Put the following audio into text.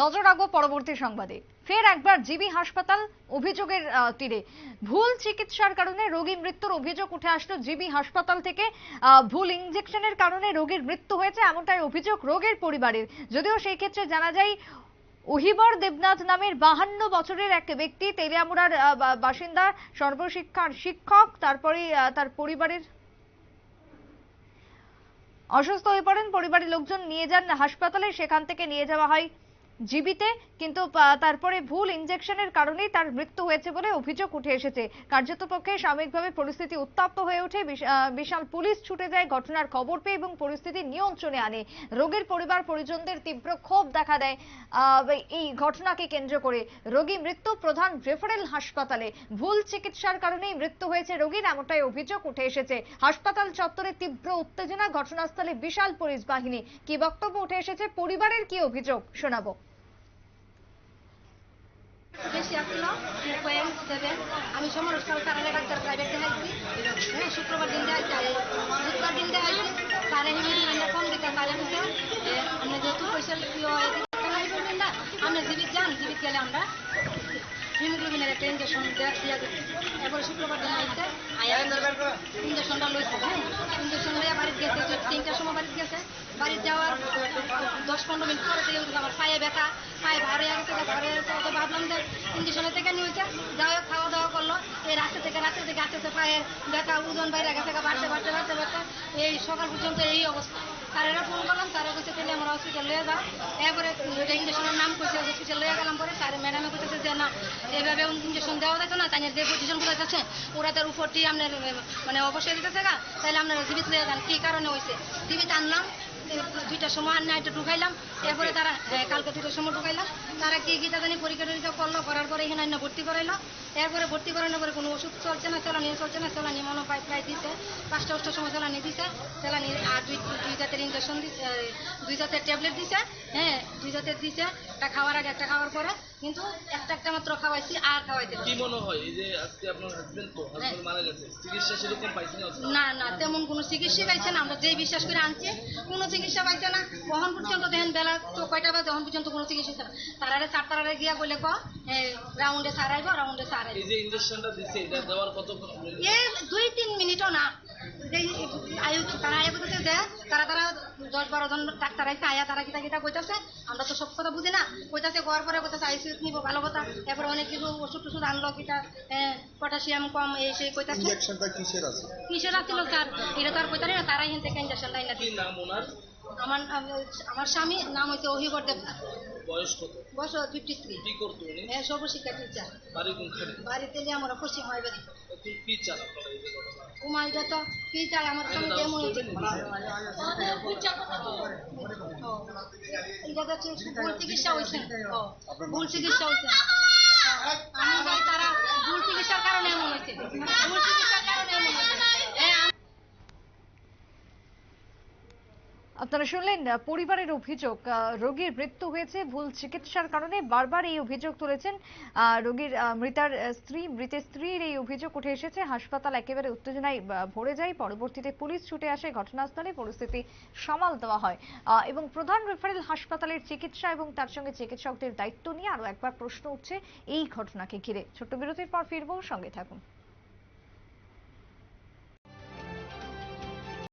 নজর রাখব পরবর্তী সংবাদে। ফের একবার জিবি হাসপাতাল অভিযোগের তীরে। ভুল চিকিৎসার কারণে রোগী মৃত্যুর অভিযোগ উঠে আসলো জিবি হাসপাতাল থেকে। ভুল ইনজেকশনের কারণে রোগীর মৃত্যু হয়েছে এমনটাই অভিযোগ রোগের পরিবারের। যদিও সেই ক্ষেত্রে জানা যায় অহিবর দেবনাথ নামের বাহান্ন বছরের এক ব্যক্তি, তেলিয়ামুড়ার বাসিন্দা, সর্বশিক্ষার শিক্ষক, তারপরে তার পরিবারের অসুস্থ হয়ে পড়েন। পরিবারের লোকজন নিয়ে যান হাসপাতালে, সেখান থেকে নিয়ে যাওয়া হয়। জীবিতে, কিন্তু তারপরে ভুল ইনজেকশনের কারণেই তার মৃত্যু হয়েছে বলে অভিযোগ উঠে এসেছে। কার্যত পক্ষে সাময়িকভাবে পরিস্থিতি উত্তপ্ত হয়ে ওঠে। বিশ- বিশাল পুলিশ ছুটে যায়, ঘটনার খবর পেয়ে এবং পরিস্থিতি নিয়ন্ত্রণে আনে। রোগীর পরিবার, পরিজনদের তীব্র ক্ষোভ দেখা দেয় এই ঘটনাকে কেন্দ্র করে। রোগী মৃত্যু প্রধান রেফারেল হাসপাতালে। ভুল চিকিৎসার কারণেই মৃত্যু হয়েছে রোগীর, এমনটাই অভিযোগ উঠে এসেছে। হাসপাতাল চত্বরে তীব্র উত্তেজনা, ঘটনাস্থলে বিশাল পুলিশ বাহিনী। কি বক্তব্য উঠে এসেছে? পরিবারের কি অভিযোগ? শোনাবো। বেশি যান, জীবিত গেলে আমরা হিমোগ্লোবিনের একটা ইঞ্জেকশন দিয়া দিচ্ছি শুক্রবার দিন আইতে আয়া হ্যাঁ? বাড়িতে গেছে, তিনটার সময় বাড়িতে গেছে। বাড়িতে যাওয়ার দশ পনেরো মিনিট পরে আমার পায়ে ব্যথা, পায়ে ভারে গেছে ভারে গেছে, তো ভাবলাম যে ইঞ্জেকশনের থেকে নিয়ে হয়েছে যাই হোক, খাওয়া দাওয়া করল। এই রাস্তা থেকে রাস্তা থেকে আস্তে আস্তে পায়ে ব্যথা, ওজন বাইরে গেছে, বাড়তে বাড়তে বাড়তে বাড়তে। এই সকাল পর্যন্ত এই অবস্থা। তারা ফোন করলাম, তারা কাছে তাহলে আমরা হসপিটাল লয়ে যাও। এরপরে ইঞ্জেকশনের নাম কইছে হসপিটাল লয়ে গেলাম পরে। স্যার ম্যাডামে কইতেছে যে, না এইভাবে ইঞ্জেকশন দেওয়া যাচ্ছে না তাই যে পজিশনগুলো যাচ্ছে, ওরা তার উপরটি আপনার মানে অবশ্যই দিতেছে গা তাহলে আপনার জীবিত লয়ে যান। কি কারণে হয়েছে জীবিত আনলাম দুইটার সময় আর এটা ঢুকাইলাম। এরপরে তারা কালকে দুটোর সময় ঢুকাইলাম। তারা কি গীতা জানি পরীক্ষা টরীক্ষা করল, করার পরে এখানে না ভর্তি করাইলো। এরপরে ভর্তি করানোর পরে কোনো ওষুধ চলছে না চলানি চলছে না চলানি মনে পাই প্রায় দিছে। পাঁচটা অষ্টার সময় চলানি দিছে চলানি আর দুই দুই জাতের ইঞ্জেকশন দিছে দুই জাতের ট্যাবলেট দিছে হ্যাঁ দুই জাতের দিছে, একটা খাওয়ার আগে একটা খাওয়ার পরে। কিন্তু একটা একটা মাত্র খাওয়াইছি আর খাওয়াইতে কি মনে হয়? এই যে আজকে আপনার হাজবেন্ড তো হাজবেন্ড মারা গেছে চিকিৎসা সেরকম পাইছেন না না তেমন কোনো চিকিৎসা পাইছে না। আমরা যেই বিশ্বাস করে আনছি কোনো চিকিৎসা পাইছে না। কখন পর্যন্ত দেখেন বেলা তো কয়টা বাজে তখন পর্যন্ত কোনো চিকিৎসা তারারে চার তারারে গিয়া বলে ক রাউন্ডে সারাইব রাউন্ডে সারাইব। এই যে ইঞ্জেকশনটা দিছে এটা দেওয়ার কতক্ষণ এ দুই তিন মিনিটও না। আয়ু তারা আয়া কইতেছে যে তারা তারা দশ বারো জন ডাক্তার আইসে আয়া তারা কিতা কিতা কইতাছে। আমরা তো সব কথা বুঝি না। কইতাছে ঘর পরে কইতাছে আইসি নিব ভালো কথা। এরপরে অনেক কিছু ওষুধ টষুধ আনলো কিটা পটাশিয়াম কম এই সেই কইতাছে। কিসের আছে? কিসের স্যার এটা তো আর কইতারি না তারাই হেন থেকে লাইন ওনার? আমার আমার স্বামী নাম হচ্ছে অহিবর দেবনাথ। বয়স কত? বয়স ফিফটি থ্রি কি করতো উনি? সর্বশিক্ষা টিচার বাড়ি কোনখানে? বাড়িতে যে আমরা পশ্চিম হয় বাড়ি। কি কি আমার স্বামী যেমন হয়েছে এটা তো ভুল চিকিৎসা হয়েছে? ভুল চিকিৎসা হয়েছে। আমি তারা ভুল চিকিৎসার কারণে এমন হয়েছে। ভুল চিকিৎসার কারণে এমন হয়েছে হ্যাঁ আপনারা শুনলেন পরিবারের অভিযোগ রোগীর মৃত্যু হয়েছে, ভুল চিকিৎসার কারণে বারবার এই অভিযোগ তুলেছেন। রোগীর মৃতার স্ত্রী, মৃতের স্ত্রীর এই অভিযোগ উঠে এসেছে। হাসপাতাল একেবারে উত্তেজনায় ভরে যায়। পরবর্তীতে পুলিশ ছুটে আসে ঘটনাস্থলে, পরিস্থিতি সামাল দেওয়া হয়। এবং প্রধান রেফারেল হাসপাতালের চিকিৎসা এবং তার সঙ্গে চিকিৎসকদের দায়িত্ব নিয়ে আরও একবার প্রশ্ন উঠছে এই ঘটনাকে ঘিরে। ছোট্ট বিরতির পর ফিরবো, সঙ্গে থাকুন।